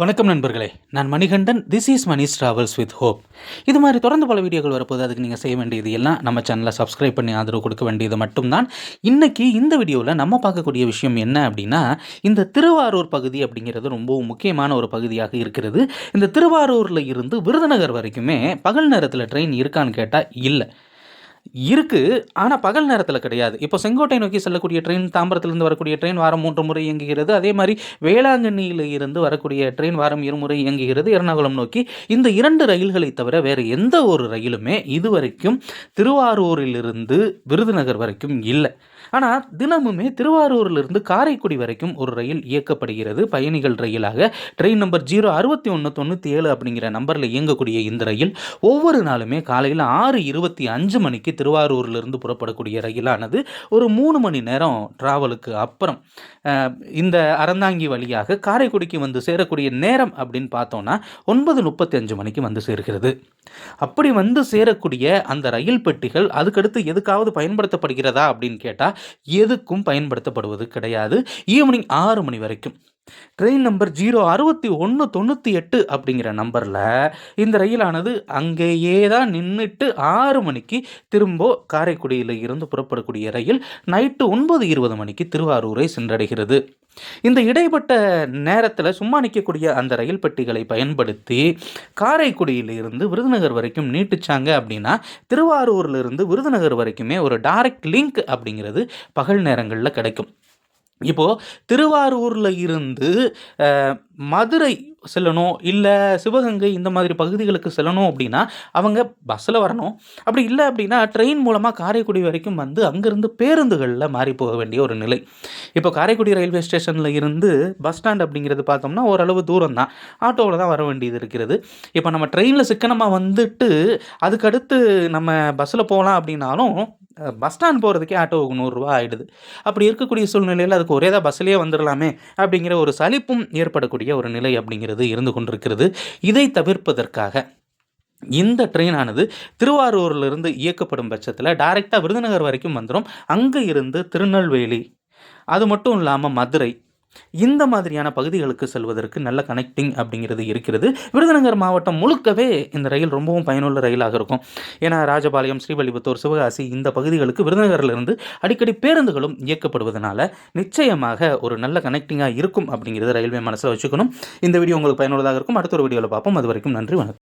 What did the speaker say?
வணக்கம் நண்பர்களே. நான் Manikandan this is Mani's travels with hope இது மாதிரி தொடர்ந்து பல வீடியோக்கள் வரப்போது அதுக்கு நீங்கள் செய்ய வேண்டியது எல்லாம் நம்ம சேனலை சப்ஸ்கிரைப் பண்ணி ஆதரவு கொடுக்க வேண்டியது மட்டும்தான். இன்றைக்கி இந்த வீடியோவில் நம்ம பார்க்கக்கூடிய விஷயம் என்ன அப்படின்னா இந்த திருவாரூர் பகுதி அப்படிங்கிறது ரொம்பவும் முக்கியமான ஒரு பகுதியாக இருக்கிறது. இந்த திருவாரூரில் இருந்து விருதுநகர் வரைக்குமே பகல் நேரத்தில் ட்ரெயின் இருக்கான்னு கேட்டால் இல்லை. இருக்குது ஆனால் பகல் நேரத்தில் கிடையாது. இப்போ செங்கோட்டை நோக்கி செல்லக்கூடிய ட்ரெயின் தாம்பரத்திலிருந்து வரக்கூடிய ட்ரெயின் வாரம் மூன்று முறை இயங்குகிறது. அதே மாதிரி வேளாங்கண்ணியில் இருந்து வரக்கூடிய ட்ரெயின் வாரம் இருமுறை இயங்குகிறது. எர்ணாகுளம் நோக்கி இந்த இரண்டு ரயில்களை தவிர வேறு எந்த ஒரு ரயிலுமே இதுவரைக்கும் திருவாரூரிலிருந்து விருதுநகர் வரைக்கும் இல்லை. ஆனால் தினமுமே திருவாரூரிலிருந்து காரைக்குடி வரைக்கும் ஒரு ரயில் இயக்கப்படுகிறது. பயணிகள் ரயிலாக ட்ரெயின் நம்பர் ஜீரோ அறுபத்தி ஒன்று தொண்ணூற்றி ஏழு அப்படிங்கிற நம்பரில் இயங்கக்கூடிய இந்த ரயில் ஒவ்வொரு நாளுமே காலையில் ஆறு இருபத்தி அஞ்சு மணிக்கு திருவாரூர்லேருந்து புறப்படக்கூடிய ரயிலானது ஒரு மூணு மணி நேரம் ட்ராவலுக்கு அப்புறம். இந்த அறந்தாங்கி வழியாக காரைக்குடிக்கு வந்து சேரக்கூடிய நேரம் அப்படின்னு பார்த்தோன்னா ஒன்பது முப்பத்தி அஞ்சு மணிக்கு வந்து சேர்கிறது. அப்படி வந்து சேரக்கூடிய அந்த ரயில் பெட்டிகள் அதுக்கடுத்து எதுக்காவது பயன்படுத்தப்படுகிறதா அப்படின்னு கேட்டால் எதுக்கும் பயன்படுத்தப்படுவது கிடையாது. ஈவினிங் ஆறு மணி வரைக்கும். ட்ரெயின் நம்பர் ஜீரோ அறுபத்தி ஒன்று தொண்ணூற்றி எட்டு அப்படிங்கிற நம்பரில் இந்த ரயிலானது அங்கேயே தான் நின்றுட்டு ஆறு மணிக்கு திரும்ப காரைக்குடியில் இருந்து புறப்படக்கூடிய ரயில் நைட்டு ஒன்பது இருபது மணிக்கு திருவாரூரை சென்றடைகிறது. இந்த இடைப்பட்ட நேரத்தில் சும்மா நிற்கக்கூடிய அந்த ரயில் பெட்டிகளை பயன்படுத்தி காரைக்குடியிலிருந்து விருதுநகர் வரைக்கும் நீட்டிச்சாங்க அப்படின்னா திருவாரூர்லேருந்து விருதுநகர் வரைக்குமே ஒரு டைரக்ட் லிங்க் அப்படிங்கிறது பகல் நேரங்களில் கிடைக்கும். இப்போது திருவாரூரில் இருந்து மதுரை செல்லணும் இல்லை சிவகங்கை இந்த மாதிரி பகுதிகளுக்கு செல்லணும் அப்படின்னா அவங்க பஸ்ஸில் வரணும். அப்படி இல்லை அப்படின்னா ட்ரெயின் மூலமாக காரைக்குடி வரைக்கும் வந்து அங்கேருந்து பேருந்துகளில் மாறி போக வேண்டிய ஒரு நிலை. இப்போ காரைக்குடி ரயில்வே ஸ்டேஷனில் இருந்து பஸ் ஸ்டாண்ட் அப்படிங்கிறது பார்த்தோம்னா ஓரளவு தூரம் தான் ஆட்டோவில் தான் வர வேண்டியது இருக்கிறது. இப்போ நம்ம ட்ரெயினில் சிக்கனமாக வந்துட்டு அதுக்கடுத்து நம்ம பஸ்ஸில் போகலாம் அப்படின்னாலும் பஸ் ஸ்டாண்ட் போகிறதுக்கே ஆட்டோவுக்கு நூறுரூவா ஆகிடுது அப்படி இருக்கக்கூடிய சூழ்நிலையில் அதுக்கு ஒரே தான் பஸ்லேயே வந்துடலாமே அப்படிங்கிற ஒரு சலிப்பும் ஏற்படக்கூடிய ஒரு நிலை அப்படிங்கிறது அப்படிங்கிறது இருந்து கொண்டிருக்கிறது. இதை தவிர்ப்பதற்காக இந்த ட்ரெயினானது திருவாரூர்லேருந்து இயக்கப்படும் பட்சத்தில் டைரெக்டாக விருதுநகர் வரைக்கும் வந்துடும் அங்கே இருந்து திருநெல்வேலி அது மட்டும் இல்லாமல் மதுரை இந்த மாதிரியான பகுதிகளுக்கு செல்வதற்கு நல்ல கனெக்டிங் அப்படிங்கிறது இருக்கிறது. விருதுநகர் மாவட்டம் முழுக்கவே இந்த ரயில் ரொம்பவும் பயனுள்ள ரயிலாக இருக்கும். ஏன்னா ராஜபாளையம் ஸ்ரீவல்லிபுத்தூர் சிவகாசி இந்த பகுதிகளுக்கு விருதுநகரிலிருந்து அடிக்கடி பேருந்துகளும் இயக்கப்படுவதனால நிச்சயமாக ஒரு நல்ல கனெக்டிங்காக இருக்கும் அப்படிங்கிறது ரயில்வே மனசில் வச்சுக்கணும். இந்த வீடியோ உங்களுக்கு பயனுள்ளதாக இருக்கும். அடுத்த ஒரு வீடியோவில் பார்ப்போம். அது வரைக்கும் நன்றி வணக்கம்.